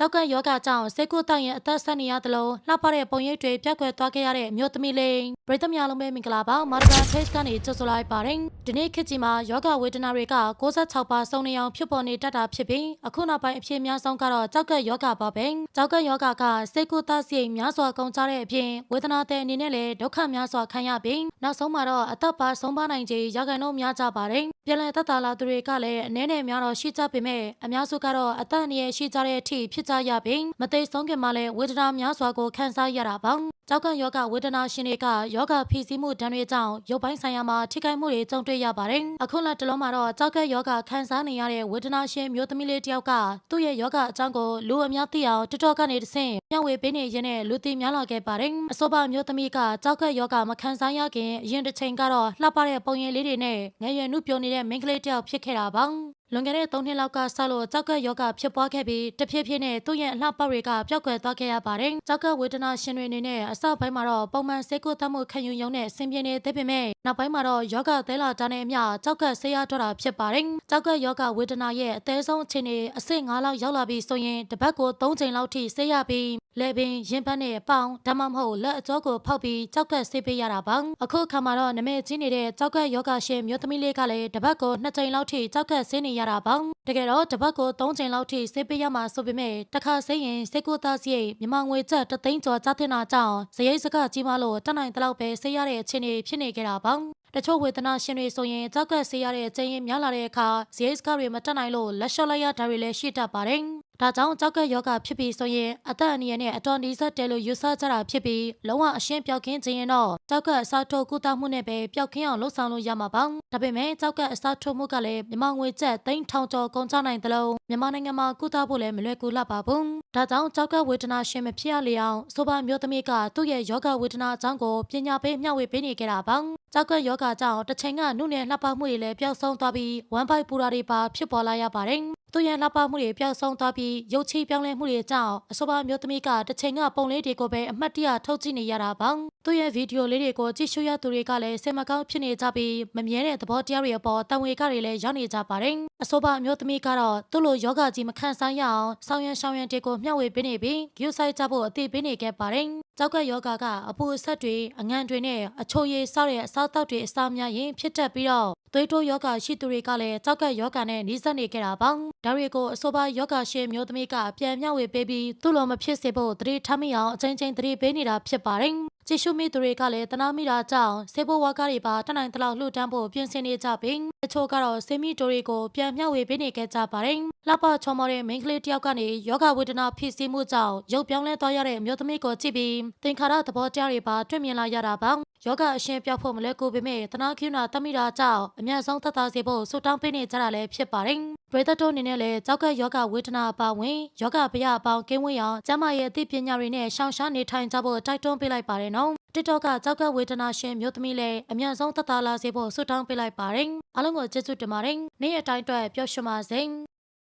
ကြောက်ကယောဂကြောင့်စိတ်ကူးတောက်ရင်အသက်ဆက်နေရသလိုလှပတဲ့ပုံရိပ်တွေပြက်ကွယ်သွားခဲ့ရတဲ့အမျိုးသမီးလေးပရိသတ်များလုံးပဲမင်္ဂလာပါမာရဂန် page ကနေကြိုဆိုလိုက်ပါတယ်ဒီနေ့ခေတ်ကြီးမှာယောဂဝေဒနာတွေက66ပါစုံနေအောင်ဖြစ်ပေါ်နေတတ်တာဖြစ်ပြီးအခုနောက်ပိုင်းအဖြစ်အများဆုံးကတော့ကြောက်ကယောဂပါပဲကြောက်ကယောဂကစိတ်ကူးတောက်စီများစွာကုန်ကြတဲ့အပြင်ဝေဒနာတဲ့အနေနဲ့လည်းဒုက္ခများစွာခံရပြီးနောက်ဆုံးမှာတော့အသက်ပါဆုံးပါနိုင်ခြေရာခိုင်နှုန်းများကြပါတယ်ပြန်လည်သက်သာလာသူတွေကလည်းအနေနဲ့များတော့ရှိကြပေမဲ့အများစုကတော့အသက်အန္တရာယ်ရှိကြတဲ့အထိဖြစ်ကြရပြီးမသိဆုံးခင်မှာလည်းဝေဒနာများစွာကိုခံစားရတာပါကြောက်ကယောဂဝေဒနာရှင်တွေကယောဂဖိစီးမှုဒဏ်တွေကြောင့်ရုပ်ပိုင်းဆိုင်ရာမှာထိခိုက်မှုတွေကြုံတွေ့ရပါတယ်အခုလက်တလုံးမှာတော့ကြောက်ကယောဂခံစားနေရတဲ့ဝေဒနာရှင်မျိုးသမီးလေးတယောက်ကသူ့ရဲ့ယောဂအကြောင်းကိုလူအများသိအောင်တတော်ကနေတဆင့်မျှဝေပေးနေရင်းနဲ့လူသိများလာခဲ့ပါတယ်အဆိုပါမျိုးသမီးကကြောက်ကယောဂမခံစားရခင်အရင်တစ်ချိန်ကတော့လှပတဲ့ပုံရိပ်လေးတွေနဲ့ငယ်ရွယ်နှုတ်ပြနေတဲ့မိန်းကလေးတယောက်ဖြစ်ခဲ့တာပါ လွန်ခဲ့တဲ့3နှစ်လောက်ကစလို့ကြောက်ကယောဂဖြစ်ပွားခဲ့ပြီးတဖြည်းဖြည်းနဲ့သူ့ရဲ့အလှပတွေကပျောက်ကွယ်သွားခဲ့ရပါတယ်။ကြောက်ကဝေဒနာရှင်တွေအနေနဲ့အစပိုင်းမှာတော့ပုံမှန်ဆေးကုသမှုခံယူရုံနဲ့ဆင်ပြေနေသေးပေမဲ့နောက်ပိုင်းမှာတော့ယောဂသဲလာတာနဲ့အမျှကြောက်ကဆေးရတော့တာဖြစ်ပါတယ်။ကြောက်ကယောဂဝေဒနာရဲ့အသေးဆုံးအခြေအနေအဆင့်9လောက်ရောက်လာပြီဆိုရင်တစ်ပတ်ကို3ချိန်လောက်ထိဆေးရပြီးလေပင်ရင်ပတ်နဲ့ပေါင်ဒါမှမဟုတ်လက်အကျောကိုဖောက်ပြီးကြောက်ကဆေးပေးရတာပါအခုအခါမှာတော့နမဲကြီးနေတဲ့ကြောက်ကယောဂရှင်မျိုးသမီးလေးကလည်းတစ်ပတ်ကို2ချိန်လောက်ထိကြောက်ကဆေးနေရတာပါတကယ်တော့တစ်ပတ်ကို3ချိန်လောက်ထိဆေးပေးရမှာဆိုပေမဲ့တစ်ခါဆေးရင်စိတ်ကိုသားစရိတ်မြန်မာငွေကျပ်3သိန်းကျော်ကြားတင်တာကြောင့်ဇရိတ်စကကြီးမလို့တက်နိုင်တဲ့လောက်ပဲဆေးရတဲ့အခြေအနေဖြစ်နေကြတာပါတချို့ဝေဒနာရှင်တွေဆိုရင်ကြောက်ကဆေးရတဲ့အချိန်ရင်များလာတဲ့အခါဇရိတ်စကတွေမတက်နိုင်လို့လက်လျှော့လိုက်ရတာတွေလည်းရှိတတ်ပါတယ် ဒါကြောင့်ကြောက်ကယောဂဖြစ်ပြီးဆိုရင်အသက်အန္တရာယ်နဲ့အတော်နီးစပ်တယ်လို့ယူဆကြတာဖြစ်ပြီးလုံးဝအရှင်းပြောက်ကင်းခြင်းရင်တော့ကြောက်ကအစားထိုးကုသမှုနဲ့ပဲပျောက်ကင်းအောင်လှုပ်ဆောင်လို့ရမှာပါဒါပေမဲ့ကြောက်ကအစားထိုးမှုကလည်းမြန်မာငွေကျပ်သိန်းထောင်ကျော်ကုန်ကျနိုင်တယ်လို့မြန်မာနိုင်ငံမှာကုသဖို့လည်းမလွယ်ကူလှပါဘူးဒါကြောင့်ကြောက်ကဝေဒနာရှင်မဖြစ်ရလေအောင်ဆိုပါမျိုးသမီးကသူ့ရဲ့ယောဂဝေဒနာအကြောင်းကိုပညာပေးမျှဝေပေးနေကြတာပါကြောက်ကယောဂကြောင့်တစ်ချိန်ကနုနယ်လှပမှုတွေလည်းပျောက်ဆုံးသွားပြီးဝမ်ပိုက်ပူရာတွေပါဖြစ်ပေါ်လာရပါတယ် သူရဲ့လှပမှုတွေပျောက်ဆုံးသွားပြီးရုပ်ချီပြောင်းလဲမှုတွေကြောင့်အဆိုပါမျိုးသမီးကတစ်ချိန်ကပုံလေးတွေကိုပဲအမှတ်တရထုတ်ကြည့်နေရတာပါသူရဲ့ဗီဒီယိုလေးတွေကိုကြည့်ရှုရသူတွေကလည်းစင်မကောင်းဖြစ်နေကြပြီးမမြဲတဲ့သဘောတရားတွေအပေါ်တန်ဝေကတွေလည်းရောက်နေကြပါတယ်အဆိုပါမျိုးသမီးကတော့သူ့လိုယောဂကြီးမခံစားရအောင်ဆောင်ရန်ရှောင်ရန်တွေကိုမျှဝေပေးနေပြီးဂရုစိုက်ကြဖို့အသိပေးနေခဲ့ပါတယ် ကြောက်ကယောဂကအပူအဆက်တွေအငံတွေနဲ့အချိုရည်စောက်တဲ့အစားအသောက်တွေအစားများရင်ဖြစ်တတ်ပြီးတော့သွေးတိုးယောဂရှိသူတွေကလည်းကြောက်ကယောဂနဲ့နှီးစပ်နေကြတာပါဒါတွေကိုအဆိုပါယောဂရှင်မျိုးသမီးကပြန်မျှဝေပေးပြီးသူ့လိုမဖြစ်စေဖို့တတိထားမိအောင်အချိန်ချင်းတတိပေးနေတာဖြစ်ပါတယ် ကြည့်ရှုမိသူတွေကလည်းတနာမိတာကြောင့်စေဘဝါကားတွေပါတနိုင်တလောက်လှူဒန်းဖို့ပြင်ဆင်နေကြပြီးတချို့ကတော့စေမီတိုတွေကိုပြန်မျှဝေပေးနေခဲ့ကြပါတယ်။လှပချော်မော်တဲ့မိန်းကလေးတယောက်ကနေယောဂဝေဒနာဖြစ်စီမှုကြောင့်ရုပ်ပြောင်းလဲသွားရတဲ့အမျိုးသမီးကိုကြည့်ပြီးသင်္ခါရသဘောတရားတွေပါတွေ့မြင်လာရတာပါ။ ယောဂအရှင်ပြောက်ဖို့မလဲကိုပေမဲ့တနာခိနာတမိတာကြောင့်အများဆုံးသက်သာစေဖို့ဆူတောင်းပေးနေကြတာလည်းဖြစ်ပါတယ်။ပရိသတ်တို့အနေနဲ့လည်းကြောက်ကယောဂဝေဒနာအပါဝင်ယောဂဗျာအပေါင်းကင်းဝေးအောင်ကျမရဲ့အသိပညာတွေနဲ့ရှောင်ရှားနေထိုင်ကြဖို့တိုက်တွန်းပေးလိုက်ပါတယ်နော်။ TikTok ကကြောက်ကဝေဒနာရှင်မျိုးသမီးလည်းအများဆုံးသက်သာလာစေဖို့ဆူတောင်းပေးလိုက်ပါတယ်။အားလုံးကိုကျေးဇူးတင်ပါတယ်။နေ့ရက်တိုင်းအတွက်ပျော်ရွှင်ပါစေ။